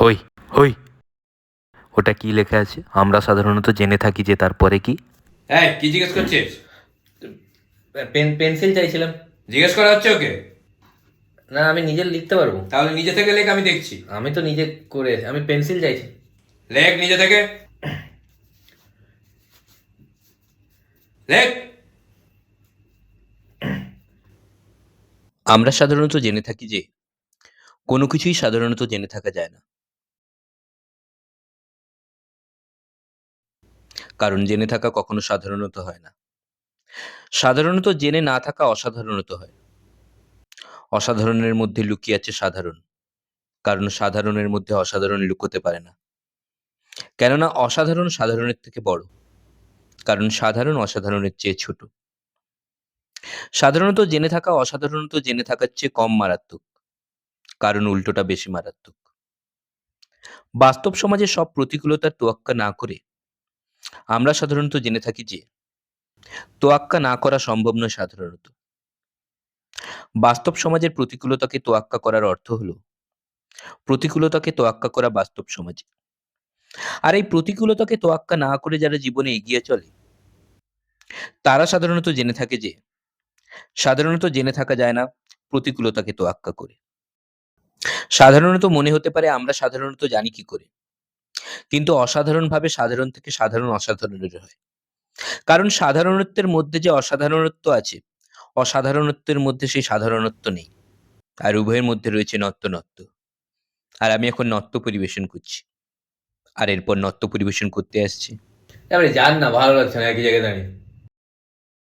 হই হই। ওটা কি লেখা আছে? আমরা সাধারণত জেনে থাকি যে তারপরে কি। হ্যাঁ কি জিজ্ঞেস করছিস? পেন পেন্সিল চাইছিলাম। জিজ্ঞেস করা হচ্ছে ওকে? না আমি নিজে লিখতে পারব। তাহলে নিজে থেকে লেখ আমি দেখছি। আমি তো নিজে করে আমি পেন্সিল চাইছি। লেখ নিজে থেকে। লেখ। আমরা সাধারণত জেনে থাকি যে কোনো কিছুই সাধারণত জেনে থাকা যায় না। কারণ জেনে থাকা কখনো সাধারণত হয় না। সাধারণত জেনে না থাকা অসাধারণত হয়। অসাধারণের মধ্যে লুকিয়ে আছে সাধারণ। কারণ সাধারণের মধ্যে অসাধারণ লুকোতে পারে না। কেননা অসাধারণ সাধারণের থেকে বড়। কারণ সাধারণ অসাধারণের চেয়ে ছোট। সাধারণত জেনে থাকা অসাধারণত জেনে থাকার চেয়ে কম মারাত্মক। কারণ উল্টোটা বেশি মারাত্মক। বাস্তব সমাজে সব প্রতিকূলতার তোয়াক্কা না করে আমরা সাধারণত জেনে থাকি যে, তোয়াক্কা না করা সম্ভব নয় সাধারণত। বাস্তব সমাজের প্রতিকূলতাকে তোয়াক্কা করার অর্থ হলো, প্রতিকূলতাকে তোয়াক্কা করা বাস্তব সমাজে। আর এই প্রতিকূলতাকে তোয়াক্কা না করে যারা জীবনে এগিয়ে চলে, তারা সাধারণত জেনে থাকে যে, সাধারণত জেনে থাকা যায় না প্রতিকূলতাকে তোয়াক্কা করে। সাধারণত মনে হতে পারে আমরা সাধারণত জানি কি করে। কিন্তু অসাধারণভাবে সাধারণ থেকে সাধারণ অসাধারণের হয়। কারণ সাধারণত্বের মধ্যে যে অসাধারণত্ব আছে, অসাধারণত্বের মধ্যে সেই সাধারণত্ব নেই। আর উভয়ের মধ্যে রয়েছে নত্য আর আমি এখন নত্য পরিবেশন করছি। আর এরপর নত্য পরিবেশন করতে আসছি। এবারে যান না, ভালো লাগছে না একই জায়গায় দাঁড়িয়ে।